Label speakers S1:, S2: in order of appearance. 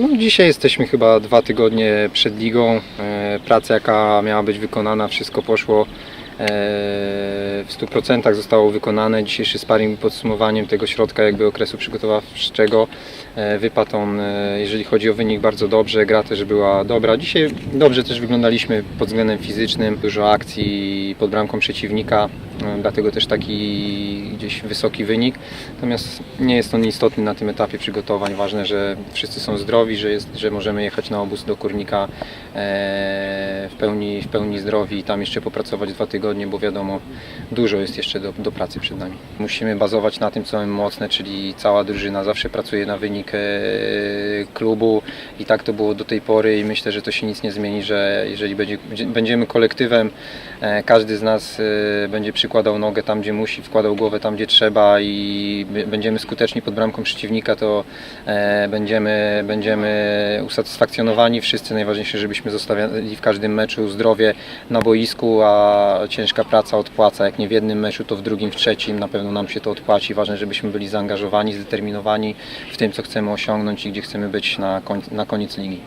S1: No, dzisiaj jesteśmy chyba dwa tygodnie przed ligą. E, Praca jaka miała być wykonana, wszystko poszło w 100% zostało wykonane. Dzisiejszy sparring podsumowaniem tego środka jakby okresu przygotowawczego. E, Wypadł on, e, jeżeli chodzi o wynik, bardzo dobrze. Gra też była dobra. Dzisiaj dobrze też wyglądaliśmy pod względem fizycznym. Dużo akcji pod bramką przeciwnika, e, dlatego też taki gdzieś wysoki wynik. Natomiast nie jest on istotny na tym etapie przygotowań. Ważne, że wszyscy są zdrowi, że, jest, że możemy jechać na obóz do Kurnika e, w, pełni, w pełni zdrowi i tam jeszcze popracować dwa tygodnie, bo wiadomo, dużo jest jeszcze do, do pracy przed nami. Musimy bazować na tym, co mamy mocne, czyli cała drużyna zawsze pracuje na wynik e, klubu i tak to było do tej pory i myślę, że to się nic nie zmieni, że jeżeli będzie, będziemy kolektywem, e, każdy z nas e, będzie przykładał nogę tam, gdzie musi, wkładał głowę tam, gdzie trzeba i będziemy skuteczni pod bramką przeciwnika, to będziemy, będziemy usatysfakcjonowani wszyscy. Najważniejsze, żebyśmy zostawiali w każdym meczu zdrowie na boisku, a ciężka praca odpłaca. Jak nie w jednym meczu, to w drugim, w trzecim na pewno nam się to odpłaci. Ważne, żebyśmy byli zaangażowani, zdeterminowani w tym, co chcemy osiągnąć i gdzie chcemy być na, koń, na koniec ligi.